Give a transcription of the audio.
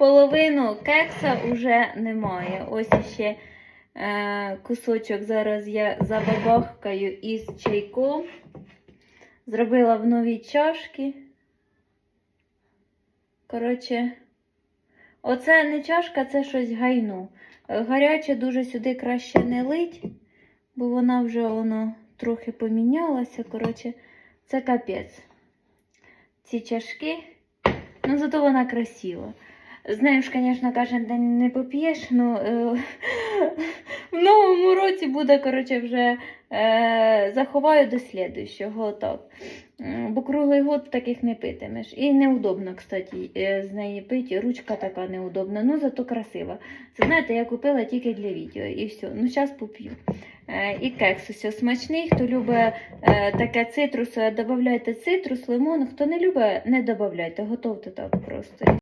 половину кекса вже немає. Ось ще е, кусочок зараз я забабахкаю із чайком. Зробила в новій чашки. Коротше, оце не чашка, це щось гайну. Е, Гаряче дуже сюди краще не лить, бо вона вже воно трохи помінялася. Коротше, це капець. Ці чашки. Ну, зато вона красива. З нею ж, звісно, кожен день не поп'єш, ну е, в новому році буде, коротше, вже е, заховаю до слідущого. Так. Бо круглий год таких не питимеш. І неудобно, кстати, е, з неї пити. Ручка така неудобна, ну зато красива. Це знаєте, я купила тільки для відео і все. Ну, зараз поп'ю. Е, І кекс усе смачний. Хто любить е, таке цитрусове, додавайте цитрус, лимон. Хто не любить, не додавайте. Готовте так просто.